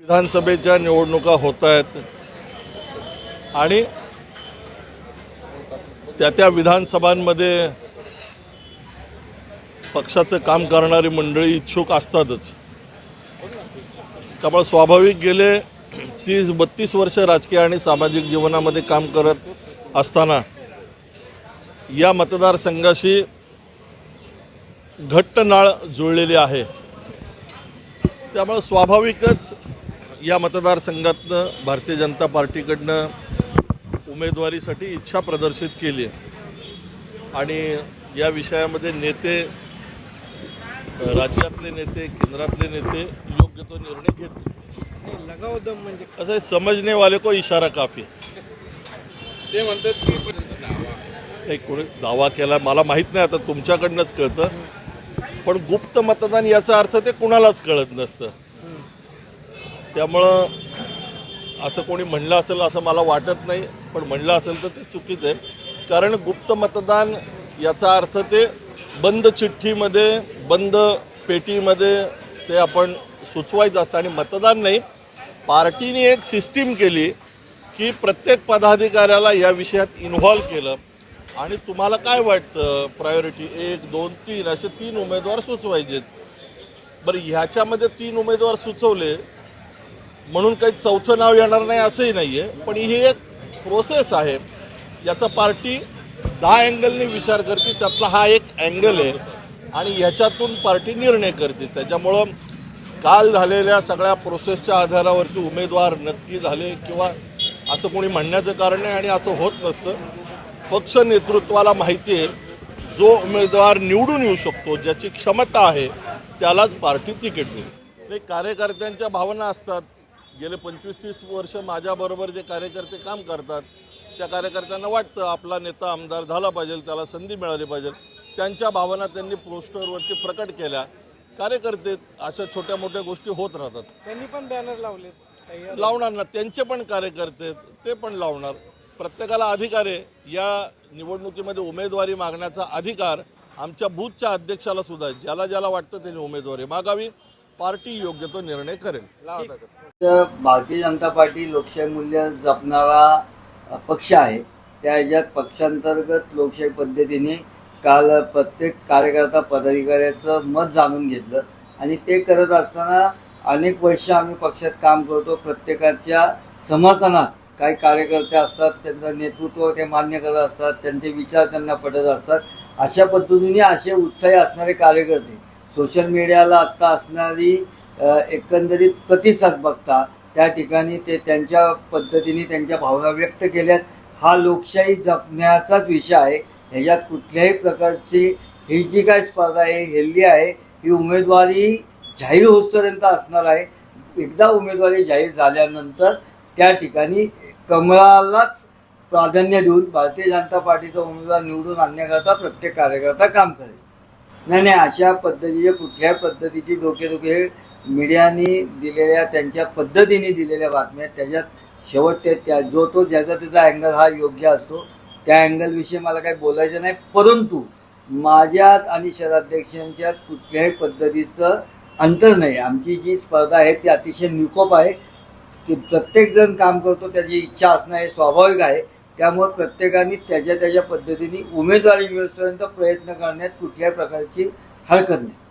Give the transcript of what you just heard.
विधानसभेच्या निवडणुका होत आहेत आणि त्या त्या विधानसभांमध्ये पक्षाचं काम करणारी मंडळी इच्छुक असतातच. त्यामुळे स्वाभाविक गेले तीस बत्तीस वर्ष राजकीय आणि सामाजिक जीवनामध्ये काम करत असताना या मतदारसंघाशी घट्ट नाळ जुळलेली आहे. त्यामुळे स्वाभाविकच या मतदारसंघातनं भारतीय जनता पार्टीकडनं उमेदवारीसाठी इच्छा प्रदर्शित केली आहे. आणि या विषयामध्ये नेते राज्यातले नेते केंद्रातले नेते योग्य तो निर्णय घेतील. नाही, म्हणजे असं आहे, समजने वाले को इशारा काफी ते म्हणतात की एक कोणी दावा केला मला माहीत नाही आता तुमच्याकडनंच कळतं. पण गुप्त मतदान याचा अर्थ ते कुणालाच कळत नसतं. त्यामुळं असं कोणी म्हणलं असेल असं मला वाटत नाही पण म्हणलं असेल तर ते चुकीचं आहे. कारण गुप्त मतदान याचा अर्थ ते बंद चिठ्ठीमध्ये बंद पेटीमध्ये ते आपण सुचवायचं असतं. आणि मतदान नाही पार्टीने एक सिस्टीम केली की प्रत्येक पदाधिकाऱ्याला या विषयात इन्व्हॉल्व केलं. आणि तुम्हाला काय वाटतं? प्रायोरिटी एक दोन तीन असे तीन उमेदवार सुचवायचे बरं ह्याच्यामध्ये तीन उमेदवार सुचवले म्हणून काही चौथं नाव येणार नाही असंही नाही आहे पण ही एक प्रोसेस आहे. याचा पार्टी दहा अँगलने विचार करते त्यातला हा एक अँगल आहे. आणि ह्याच्यातून पार्टी निर्णय करते त्याच्यामुळं काल झालेल्या सगळ्या प्रोसेसच्या आधारावरती उमेदवार नक्की झाले किंवा असं कोणी म्हणण्याचं कारण नाही आणि असं होत नसतं. पक्ष नेतृत्वाला माहिती आहे जो उमेदवार निवडून येऊ शकतो ज्याची क्षमता आहे त्यालाच पार्टी तिकीट देईल. नाही कार्यकर्त्यांच्या भावना असतात. गेले पंचवीस तीस वर्ष माझ्याबरोबर जे कार्यकर्ते काम करतात त्या कार्यकर्त्यांना वाटतं आपला नेता आमदार झाला पाहिजे त्याला संधी मिळाली पाहिजे. त्यांच्या भावना त्यांनी पोस्टरवरती प्रकट केल्या. कार्यकर्ते अशा छोट्या मोठ्या गोष्टी होत राहतात. त्यांनी पण बॅनर लावले लावणार ना त्यांचे पण कार्यकर्ते ते पण लावणार. प्रत्येकाला अधिकार आहे. या निवडणुकीमध्ये उमेदवारी मागण्याचा अधिकार आमच्या बूथच्या अध्यक्षाला सुद्धा आहे. ज्याला ज्याला वाटतं त्यांनी उमेदवारी मागावी. पार्टी योग्य तो निर्णय करेल. भारतीय जनता पार्टी लोकशाही मूल्य जपणारा पक्ष आहे. त्या ह्याच्यात पक्षांतर्गत लोकशाही पद्धतीने काल प्रत्येक कार्यकर्ता पदाधिकाऱ्याचं मत जाणून घेतलं आणि ते करत असताना अनेक वर्ष आम्ही पक्षात काम करतो. प्रत्येकाच्या समर्थनात काही कार्यकर्ते असतात त्यांचं नेतृत्व ते मान्य करत असतात त्यांचे विचार त्यांना पटत असतात. अशा पद्धतीने असे उत्साही असणारे कार्यकर्ते सोशल मीडियाला आत्ता असणारी एकंदरीत प्रतिसाद बघता त्या ठिकाणी ते त्यांच्या पद्धतीने त्यांच्या भावना व्यक्त केल्यात. हा लोकशाही जपण्याचाच विषय आहे. ह्याच्यात कुठल्याही प्रकारची ही जी काय स्पर्धा आहे हेल्दी आहे ही उमेदवारी जाहीर होतपर्यंत असणार आहे. एकदा उमेदवारी जाहीर झाल्यानंतर त्या ठिकाणी कमळालाच प्राधान्य देऊन भारतीय जनता पार्टीचा उमेदवार निवडून आणण्याकरता प्रत्येक कार्यकर्ता काम करेल. नाही नाही अशा पद्धतीचे कुठल्याही पद्धतीची डोकेदुखी हे मीडियाने दिलेल्या त्यांच्या पद्धतीने दिलेल्या बातम्या त्याच्यात शेवट ते त्या जो तो ज्याचा त्याचा अँगल हा योग्य असतो त्या अँगलविषयी मला काही बोलायचं नाही. परंतु माझ्यात आणि शहराध्यक्षांच्यात कुठल्याही पद्धतीचं अंतर नाही. आमची जी स्पर्धा आहे ती अतिशय निकोप आहे. की प्रत्येकजण काम करतो त्याची इच्छा असणं हे स्वाभाविक आहे. त्यामुळे प्रत्येकाने त्याच्या त्याच्या पद्धतीने उमेदवारी मिळवण्याचा प्रयत्न करण्यात कुठल्याही प्रकारची हरकत नाही.